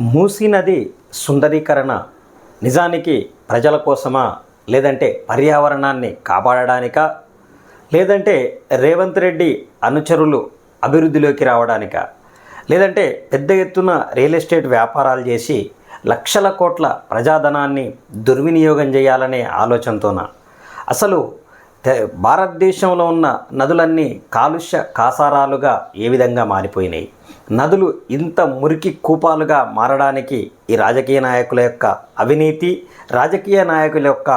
మూసీ నది సుందరీకరణ నిజానికి ప్రజల కోసమా? లేదంటే పర్యావరణాన్ని కాపాడడానికా? లేదంటే రేవంత్ రెడ్డి అనుచరులు అభివృద్ధిలోకి రావడానికా? లేదంటే పెద్ద ఎత్తున రియల్ ఎస్టేట్ వ్యాపారాలు చేసి లక్షల కోట్ల ప్రజాధనాన్ని దుర్వినియోగం చేయాలనే ఆలోచనతోన? అసలు భారతదేశంలో ఉన్న నదులన్నీ కాలుష్య కాసారాలుగా ఏ విధంగా మారిపోయినాయి? నదులు ఇంత మురికి కూపాలుగా మారడానికి ఈ రాజకీయ నాయకుల యొక్క అవినీతి రాజకీయ నాయకుల యొక్క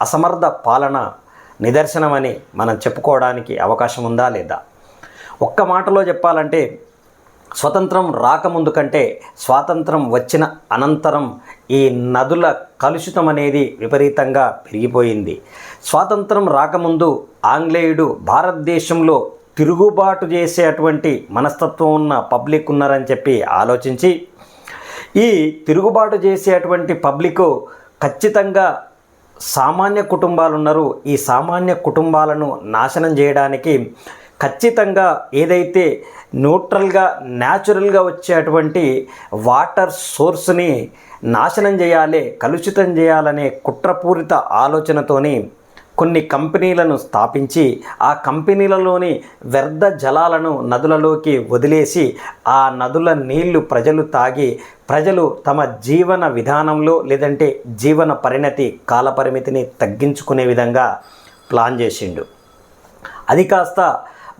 అసమర్థ పాలన నిదర్శనమని మనం చెప్పుకోవడానికి అవకాశం ఉందా లేదా? ఒక్క మాటలో చెప్పాలంటే స్వతంత్రం రాకముందు కంటే స్వాతంత్రం వచ్చిన అనంతరం ఈ నదుల కలుషితం అనేది విపరీతంగా పెరిగిపోయింది. స్వాతంత్రం రాకముందు ఆంగ్లేయుడు భారతదేశంలో తిరుగుబాటు చేసేటువంటి మనస్తత్వం ఉన్న పబ్లిక్ ఉన్నారని చెప్పి ఆలోచించి ఈ తిరుగుబాటు చేసేటువంటి పబ్లిక్ ఖచ్చితంగా సామాన్య కుటుంబాలు ఉన్నారు ఈ సామాన్య కుటుంబాలను నాశనం చేయడానికి ఖచ్చితంగా ఏదైతే న్యూట్రల్గా న్యాచురల్గా వచ్చేటువంటి వాటర్ సోర్స్ని నాశనం చేయాలి కలుషితం చేయాలనే కుట్రపూరిత ఆలోచనతోని కొన్ని కంపెనీలను స్థాపించి ఆ కంపెనీలలోని వ్యర్థ జలాలను నదులలోకి వదిలేసి ఆ నదుల నీళ్ళు ప్రజలు తాగి ప్రజలు తమ జీవన విధానంలో లేదంటే జీవన పరిణతి కాలపరిమితిని తగ్గించుకునే విధంగా ప్లాన్ చేసిండు. అది కాస్త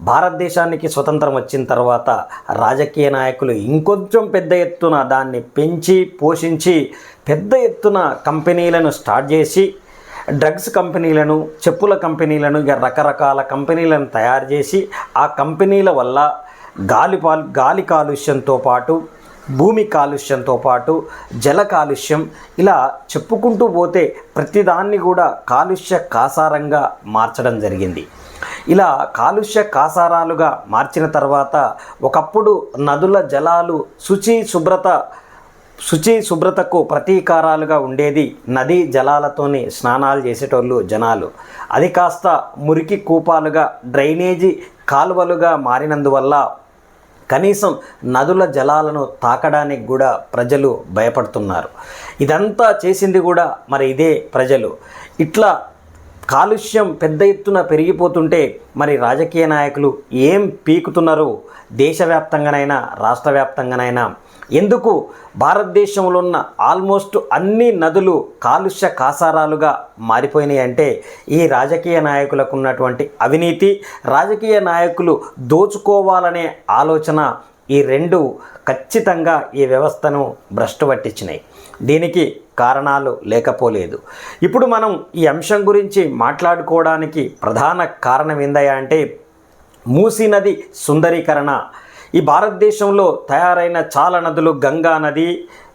భారతదేశానికి స్వతంత్రం వచ్చిన తర్వాత రాజకీయ నాయకులు ఇంకొంచెం పెద్ద ఎత్తున దాన్ని పెంచి పోషించి పెద్ద ఎత్తున కంపెనీలను స్టార్ట్ చేసి డ్రగ్స్ కంపెనీలను చెప్పుల కంపెనీలను ఇక రకరకాల కంపెనీలను తయారు చేసి ఆ కంపెనీల వల్ల గాలి గాలి కాలుష్యంతో పాటు భూమి కాలుష్యంతో పాటు జల కాలుష్యం ఇలా చెప్పుకుంటూ పోతే ప్రతిదాన్ని కూడా కాలుష్య కాసారంగా మార్చడం జరిగింది. ఇలా కాలుష్య కాసారాలుగా మార్చిన తర్వాత ఒకప్పుడు నదుల జలాలు శుచి శుభ్రత శుచి శుభ్రతకు ప్రతీకారాలుగా ఉండేది నదీ జలాలతోని స్నానాలు చేసేటోళ్ళు జనాలు. అది కాస్త మురికి కూపాలుగా డ్రైనేజీ కాలువలుగా మారినందువల్ల కనీసం నదుల జలాలను తాకడానికి కూడా ప్రజలు భయపడుతున్నారు. ఇదంతా చేసింది కూడా మరి ఇదే ప్రజలు. ఇట్లా కాలుష్యం పెద్ద ఎత్తున పెరిగిపోతుంటే మరి రాజకీయ నాయకులు ఏం పీకుతున్నారు? దేశవ్యాప్తంగానైనా రాష్ట్ర వ్యాప్తంగానైనా ఎందుకు భారతదేశంలో ఉన్న ఆల్మోస్ట్ అన్ని నదులు కాలుష్య కాసారాలుగా మారిపోయినాయి అంటే ఈ రాజకీయ నాయకులకు ఉన్నటువంటి అవినీతి రాజకీయ నాయకులు దోచుకోవాలనే ఆలోచన ఈ రెండు ఖచ్చితంగా ఈ వ్యవస్థను భ్రష్టు పట్టించినాయి. దీనికి కారణాలు లేకపోలేదు. ఇప్పుడు మనం ఈ అంశం గురించి మాట్లాడుకోవడానికి ప్రధాన కారణం ఏందయ్యా అంటే మూసీ నది సుందరీకరణ. ఈ భారతదేశంలో తయారైన చాలా నదులు గంగా నది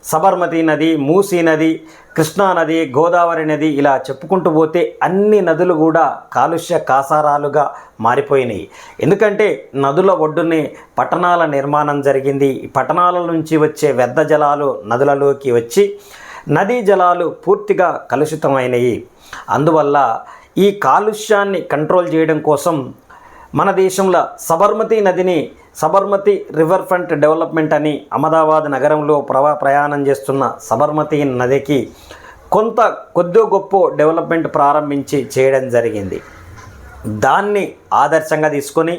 సబర్మతి నది మూసీ నది కృష్ణా నది గోదావరి నది ఇలా చెప్పుకుంటూ పోతే అన్ని నదులు కూడా కాలుష్య కాసారాలుగా మారిపోయినాయి. ఎందుకంటే నదుల ఒడ్డునే పట్టణాల నిర్మాణం జరిగింది. ఈ పట్టణాల నుంచి వచ్చే వ్యర్థ జలాలు నదులలోకి వచ్చి నదీ జలాలు పూర్తిగా కలుషితమైనవి అందువల్ల ఈ కాలుష్యాన్ని కంట్రోల్ చేయడం కోసం మన దేశంలో సబర్మతి నదిని సబర్మతి రివర్ ఫ్రంట్ డెవలప్మెంట్ అని అహ్మదాబాద్ నగరంలో ప్రవా ప్రయాణం చేస్తున్న సబర్మతి నదికి కొంత కొద్దో గొప్ప డెవలప్మెంట్ ప్రారంభించి చేయడం జరిగింది. దాన్ని ఆదర్శంగా తీసుకొని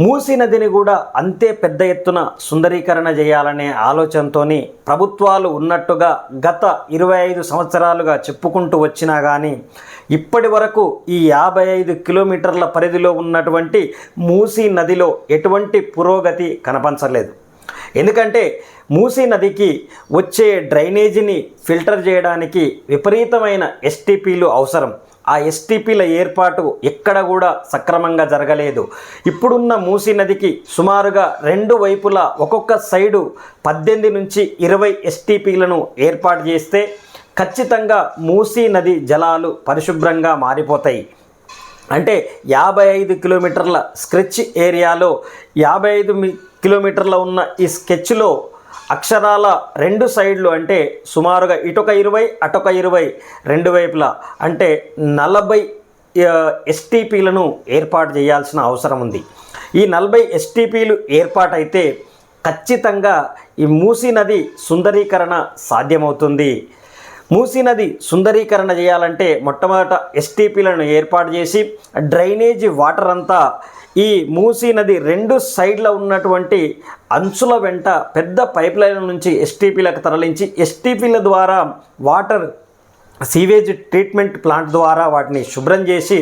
మూసీ నదిని కూడా అంతే పెద్ద ఎత్తున సుందరీకరణ చేయాలనే ఆలోచనతోని ప్రభుత్వాలు ఉన్నట్టుగా గత ఇరవై ఐదు సంవత్సరాలుగా చెప్పుకుంటూ వచ్చినా కానీ ఇప్పటి వరకు ఈ యాభై ఐదు కిలోమీటర్ల పరిధిలో ఉన్నటువంటి మూసీ నదిలో ఎటువంటి పురోగతి కనపంచలేదు. ఎందుకంటే మూసీ నదికి వచ్చే డ్రైనేజీని ఫిల్టర్ చేయడానికి విపరీతమైన ఎస్టీపీలు అవసరం. ఆ ఎస్టీపీల ఏర్పాటు ఎక్కడ కూడా సక్రమంగా జరగలేదు. ఇప్పుడున్న మూసీ నదికి సుమారుగా రెండు వైపులా ఒక్కొక్క సైడు పద్దెనిమిది నుంచి ఇరవై ఎస్టీపీలను ఏర్పాటు చేస్తే ఖచ్చితంగా మూసీ నది జలాలు పరిశుభ్రంగా మారిపోతాయి. అంటే యాభై ఐదు కిలోమీటర్ల స్కెచ్ ఏరియాలో యాభై ఐదు కిలోమీటర్ల ఉన్న ఈ స్కెచ్లో అక్షరాల రెండు సైడ్లు అంటే సుమారుగా ఇటొక ఇరవై అటొక ఇరవై రెండు వైపులా అంటే నలభై ఎస్టీపీలను ఏర్పాటు చేయాల్సిన అవసరం ఉంది. ఈ నలభై ఎస్టీపీలు ఏర్పాటైతే ఖచ్చితంగా ఈ మూసీ నది సుందరీకరణ సాధ్యమవుతుంది. మూసీ నది సుందరీకరణ చేయాలంటే మొట్టమొదట ఎస్టీపీలను ఏర్పాటు చేసి డ్రైనేజీ వాటర్ అంతా ఈ మూసీ నది రెండు సైడ్ల ఉన్నటువంటి అంచుల వెంట పెద్ద పైప్ లైన్ నుంచి ఎస్టీపీలకు తరలించి ఎస్టీపీల ద్వారా వాటర్ సీవేజ్ ట్రీట్మెంట్ ప్లాంట్ ద్వారా వాటిని శుభ్రం చేసి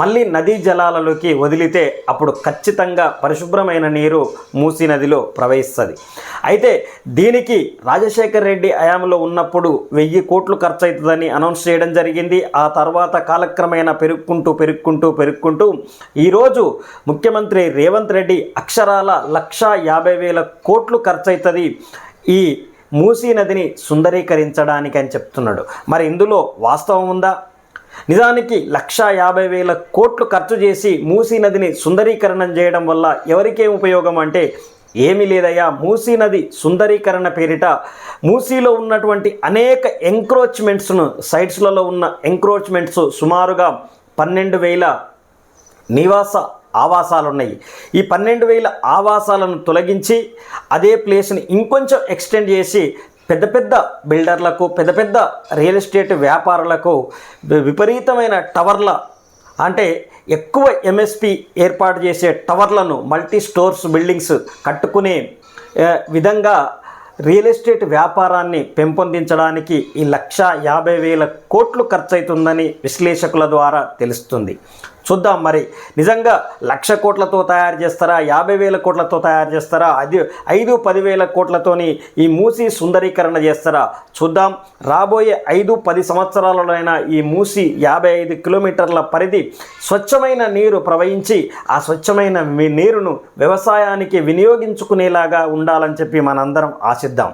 మళ్ళీ నదీ జలాలలోకి వదిలితే అప్పుడు ఖచ్చితంగా పరిశుభ్రమైన నీరు మూసీ నదిలో ప్రవహిస్తుంది. అయితే దీనికి రాజశేఖర్ రెడ్డి హయాంలో ఉన్నప్పుడు వెయ్యి కోట్లు ఖర్చు అవుతుందని అనౌన్స్ చేయడం జరిగింది. ఆ తర్వాత కాలక్రమేణా పెరుక్కుంటూ పెరుక్కుంటూ పెరుక్కుంటూ ఈరోజు ముఖ్యమంత్రి రేవంత్ రెడ్డి అక్షరాల లక్ష యాభై వేల కోట్లు ఖర్చు అవుతుంది ఈ మూసీ నదిని సుందరీకరించడానికి అని చెప్తున్నాడు. మరి ఇందులో వాస్తవం ఉందా? నిజానికి లక్ష యాభై వేల కోట్లు ఖర్చు చేసి మూసీ నదిని సుందరీకరణం చేయడం వల్ల ఎవరికేం ఉపయోగం అంటే ఏమీ లేదయ్యా. మూసీ నది సుందరీకరణ పేరిట మూసీలో ఉన్నటువంటి అనేక ఎంక్రోచ్మెంట్స్ను సైట్స్లలో ఉన్న ఎంక్రోచ్మెంట్స్ సుమారుగా పన్నెండు వేల నివాస ఆవాసాలు ఉన్నాయి ఈ పన్నెండు వేల ఆవాసాలను తొలగించి అదే ప్లేస్ని ఇంకొంచెం ఎక్స్టెండ్ చేసి పెద్ద పెద్ద బిల్డర్లకు పెద్ద పెద్ద రియల్ ఎస్టేట్ వ్యాపారులకు విపరీతమైన టవర్ల అంటే ఎక్కువ ఎంఎస్పి ఏర్పాటు చేసే టవర్లను మల్టీ స్టోర్స్ బిల్డింగ్స్ కట్టుకునే విధంగా రియల్ ఎస్టేట్ వ్యాపారాన్ని పెంపొందించడానికి ఈ లక్ష యాభై వేల కోట్లు ఖర్చు అవుతుందని విశ్లేషకుల ద్వారా తెలుస్తుంది. చూద్దాం మరి. నిజంగా లక్ష కోట్లతో తయారు చేస్తారా? యాభై వేల కోట్లతో తయారు చేస్తారా? అది ఐదు పదివేల కోట్లతోని ఈ మూసి సుందరీకరణ చేస్తారా? చూద్దాం. రాబోయే ఐదు పది సంవత్సరాలలోనైనా ఈ మూసి యాభై ఐదు కిలోమీటర్ల పరిధి స్వచ్ఛమైన నీరు ప్రవహించి ఆ స్వచ్ఛమైన మీ నీరును వ్యవసాయానికి వినియోగించుకునేలాగా ఉండాలని చెప్పి మనందరం ఆశిద్దాం.